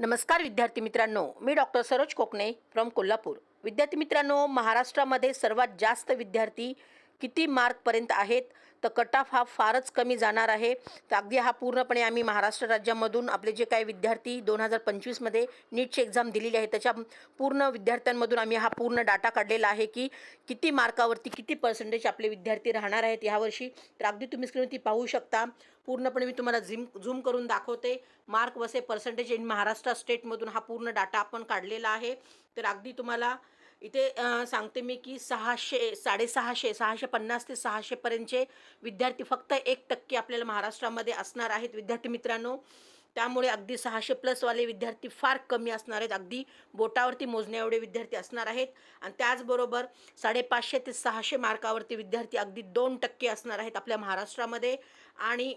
नमस्कार विद्यार्थी मित्रांनो मी डॉक्टर सरोज कोकणे फ्रॉम कोल्हापूर. विद्यार्थी मित्रांनो महाराष्ट्रामध्ये सर्वात जास्त विद्यार्थी किती मार्कपर्यंत आहेत? तर कट ऑफ हा फारच कमी जाणार आहे. तर अगदी हा पूर्णपणे आम्ही महाराष्ट्र राज्यामधून आपले जे काही विद्यार्थी दोन हजार पंचवीसमध्ये नीटची एक्झाम दिलेली आहे त्याच्या पूर्ण विद्यार्थ्यांमधून आम्ही हा पूर्ण डाटा काढलेला आहे की किती मार्कावरती किती पर्सेंटेज आपले विद्यार्थी राहणार आहेत ह्यावर्षी तर अगदी तुम्ही स्क्रीनवरती पाहू शकता. पूर्णपणे मी तुम्हाला झिम झूम करून दाखवते. मार्क वसे पर्सेंटेज इन महाराष्ट्र स्टेटमधून हा पूर्ण डाटा आपण काढलेला आहे. तर अगदी तुम्हाला इथे सांगते मी की सहाशे साडेसहाशे सहाशे पन्नास ते सहाशेपर्यंतचे विद्यार्थी फक्त एक टक्के आपल्याला महाराष्ट्रामध्ये असणार आहेत विद्यार्थी मित्रांनो. त्यामुळे अगदी सहाशे प्लसवाले विद्यार्थी फार कमी असणार आहेत. अगदी बोटावरती मोजण्या एवढे विद्यार्थी असणार आहेत. आणि त्याचबरोबर साडेपाचशे ते सहाशे मार्कावरती विद्यार्थी अगदी दोन टक्के असणार आहेत आपल्या महाराष्ट्रामध्ये. आणि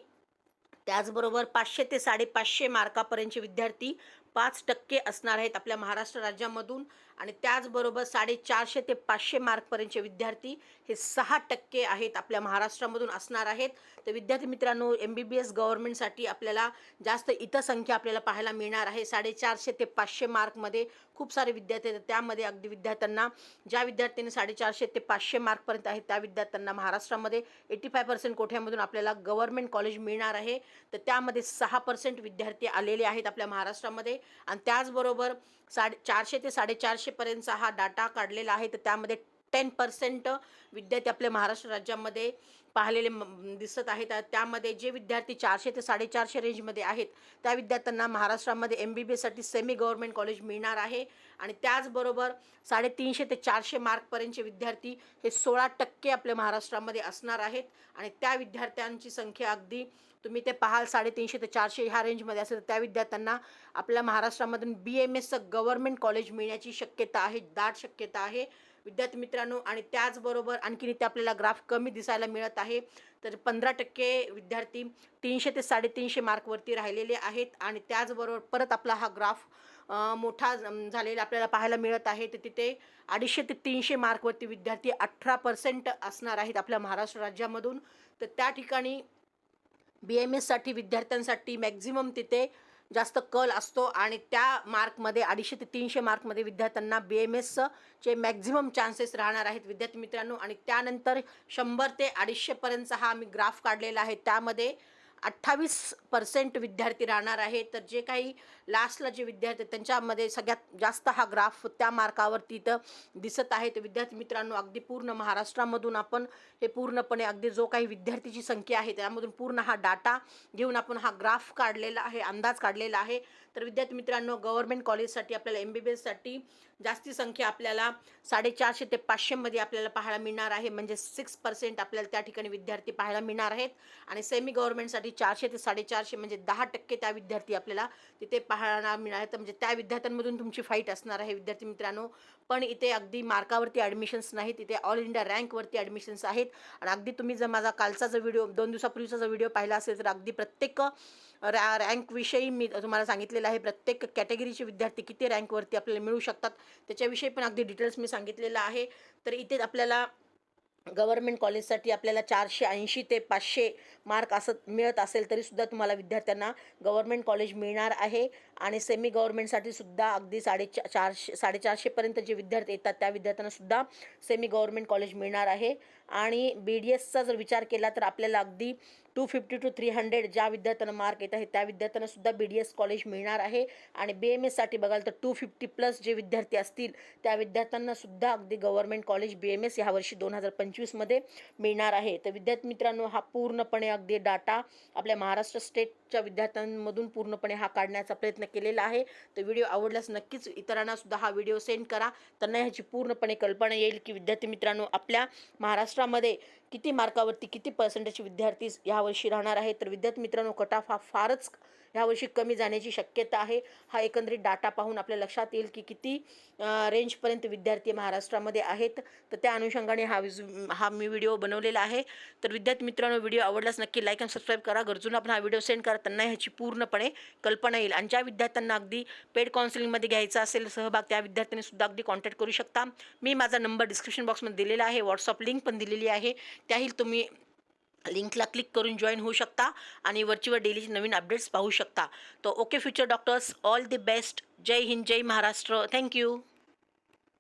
त्याचबरोबर पाचशे ते साडेपाचशे मार्कापर्यंतचे विद्यार्थी पाच टक्के असणार आहेत आपल्या महाराष्ट्र राज्यामधून. आणि त्याचबरोबर साडेचारशे ते पाचशे मार्कपर्यंतचे विद्यार्थी हे सहा टक्के आहेत आपल्या महाराष्ट्रामधून असणार आहेत. तर विद्यार्थी मित्रांनो एम बी बी एस गव्हर्नमेंटसाठी आपल्याला जास्त इतर संख्या आपल्याला पाहायला मिळणार आहे. साडेचारशे ते पाचशे मार्कमध्ये खूप सारे विद्यार्थी आहेत. त्यामध्ये अगदी विद्यार्थ्यांना ज्या विद्यार्थ्यांनी साडेचारशे ते पाचशे मार्कपर्यंत आहेत त्या विद्यार्थ्यांना महाराष्ट्रामध्ये एटी फाय पर्सेंट कोठ्यामधून आपल्याला गव्हर्नमेंट कॉलेज मिळणार आहे. तर त्यामध्ये सहा पर्सेंट विद्यार्थी आलेले आहेत आपल्या महाराष्ट्रामध्ये. आणि त्याचबरोबर साडे चारशे ते साडेचारशेपर्यंतचा हा डाटा काढलेला आहे. तर त्यामध्ये टेन पर्सेंट विद्यार्थी आपल्या महाराष्ट्र राज्यामध्ये पाहिलेले म- दिसत आहेत. त्यामध्ये जे विद्यार्थी चारशे ते साडेचारशे रेंजमध्ये आहेत त्या विद्यार्थ्यांना महाराष्ट्रामध्ये एम बी बी एससाठी सेमी गव्हर्मेंट कॉलेज मिळणार आहे. आणि त्याचबरोबर साडेतीनशे ते चारशे मार्कपर्यंतचे विद्यार्थी हे सोळा टक्के आपल्या महाराष्ट्रामध्ये असणार आहेत. आणि त्या विद्यार्थ्यांची संख्या अगदी तुम्ही ते पाहाल साडेतीनशे ते चारशे ह्या रेंजमध्ये असेल तर त्या विद्यार्थ्यांना आपल्या महाराष्ट्रामधून बी एम एसचं गव्हर्मेंट कॉलेज मिळण्याची शक्यता आहे दाट शक्यता आहे. विद्यार्थी मित्रांनो आणि त्याचबरोबर आणखीन इथे आपल्याला ग्राफ कमी दिसायला मिळत आहे. तर पंधरा टक्के विद्यार्थी तीनशे ते साडेतीनशे मार्कवरती राहिलेले आहेत. आणि त्याचबरोबर परत आपला हा ग्राफ मोठा झालेला आपल्याला पाहायला मिळत आहे. तर तिथे अडीचशे ते तीनशे मार्कवरती विद्यार्थी अठरा पर्सेंट असणार आहेत आपल्या महाराष्ट्र राज्यामधून. तर त्या ठिकाणी बी एम एससाठी विद्यार्थ्यांसाठी मॅक्झिमम तिथे जास्त कल असतो आणि त्या मार्कमध्ये अडीचशे ते तीनशे मार्कमध्ये विद्यार्थ्यांना बी एम एसचे मॅक्झिमम चान्सेस राहणार आहेत विद्यार्थी मित्रांनो. आणि त्यानंतर शंभर ते अडीचशेपर्यंतचा हा मी ग्राफ काढलेला आहे. त्यामध्ये अठ्ठावीस पर्सेंट विद्यार्थी राहणार आहे. तर जे काही लास्टला जे विद्यार्थी त्यांच्यामध्ये सगळ्यात जास्त हा ग्राफ त्या मार्कावरती इथं दिसत आहे. तर विद्यार्थी मित्रांनो अगदी पूर्ण महाराष्ट्रामधून आपण हे पूर्णपणे अगदी जो काही विद्यार्थीची संख्या आहे त्यामधून पूर्ण हा डाटा घेऊन आपण हा ग्राफ काढलेला आहे अंदाज काढलेला आहे. तर विद्यार्थी मित्रांनो गव्हर्नमेंट कॉलेजसाठी आपल्याला एम बी बी एससाठी जास्ती संख्या आपल्याला साडेचारशे ते पाचशेमध्ये आपल्याला पाहायला मिळणार आहे. म्हणजे सिक्स पर्सेंट आपल्याला त्या ठिकाणी विद्यार्थी पाहायला मिळणार आहेत. आणि सेमी गव्हर्नमेंटसाठी चारशे ते साडेचारशे म्हणजे दहा टक्के त्या विद्यार्थी आपल्याला तिथे पाहायला मिळणार आहेत. म्हणजे त्या विद्यार्थ्यांमधून तुमची फाईट असणार आहे विद्यार्थी मित्रांनो. पण इथे अगदी मार्कावरती ॲडमिशन्स नाहीत. इथे ऑल इंडिया रँकवरती ॲडमिशन्स आहेत. आणि अगदी तुम्ही जर माझा कालचा जो व्हिडिओ दोन दिवसापूर्वीचा जो व्हिडिओ पाहिला असेल तर अगदी प्रत्येक रॅ रँकविषयी मी तुम्हाला सांगितलेलं आहे. प्रत्येक कॅटेगरीचे विद्यार्थी किती रँकवरती आपल्याला मिळू शकतात त्याच्याविषयी पण अगदी डिटेल्स मी सांगितलेलं आहे. तर इथे आपल्याला गव्हर्नमेंट कॉलेजसाठी आपल्याला चारशे ऐंशी ते पाचशे मार्क असं मिळत असेल तरीसुद्धा तुम्हाला विद्यार्थ्यांना गव्हर्नमेंट कॉलेज मिळणार आहे. आणि सेमी गव्हर्मेंटसाठी सुद्धा अगदी साडेचा चारशे साडेचारशेपर्यंत जे विद्यार्थी येतात त्या विद्यार्थ्यांनासुद्धा सेमी गव्हर्नमेंट कॉलेज मिळणार आहे. आणि बी डी एसचा जर विचार केला तर आपल्याला अगदी two fifty two three hundred ज्या विद्यार्थ्यांना मार्क येत आहेत त्या विद्यार्थ्यांना सुद्धा बी डी एस कॉलेज मिळणार आहे. आणि बी एम एससाठी बघाल तर टू फिफ्टी प्लस जे विद्यार्थी असतील त्या विद्यार्थ्यांना सुद्धा अगदी government college B M S यावर्षी दोन हजार पंचवीसमध्ये मिळणार आहे. तर विद्यार्थी मित्रांनो हा पूर्णपणे अगदी डाटा आपल्या महाराष्ट्र स्टेटच्या विद्यार्थ्यांमधून पूर्णपणे हा काढण्याचा प्रयत्न केलेला आहे. तर व्हिडिओ आवडल्यास नक्कीच इतरांना सुद्धा हा व्हिडिओ सेंड करा. त्यांना ह्याची पूर्णपणे कल्पना येईल की विद्यार्थी मित्रांनो आपल्या महाराष्ट्रामध्ये किती मार्कावरती किती पर्सेंटेज विद्यार्थी यावर्षी राहणार आहे तर विद्यार्थी मित्रांनो कटाफ हा फारच ह्यावर्षी कमी जाण्याची शक्यता आहे. हा एकंदरीत डाटा पाहून आपल्या लक्षात येईल की किती रेंजपर्यंत विद्यार्थी महाराष्ट्रामध्ये आहेत. तर त्या अनुषंगाने हा विज हा मी व्हिडिओ बनवलेला आहे. तर विद्यार्थी मित्रांनो व्हिडिओ आवडल्यास नक्की लाईक अँड सबस्क्राईब करा. गरजून आपण हा व्हिडिओ सेंड करा. त्यांना ह्याची पूर्णपणे कल्पना येईल. आणि ज्या विद्यार्थ्यांना अगदी पेड काउन्सिलिंगमध्ये घ्यायचा असेल सहभाग त्या विद्यार्थ्यांनी सुद्धा अगदी कॉन्टॅक्ट करू शकता. मी माझा नंबर डिस्क्रिप्शन बॉक्समध्ये दिलेला आहे. व्हॉट्सअप लिंक पण दिलेली आहे. त्याही तुम्ही लिंकला क्लिक करून जॉईन होऊ शकता आणि वरचीवर डेलीचे नवीन अपडेट्स पाहू शकता. तर okay future doctors all the best. जय हिंद जय महाराष्ट्र. Thank you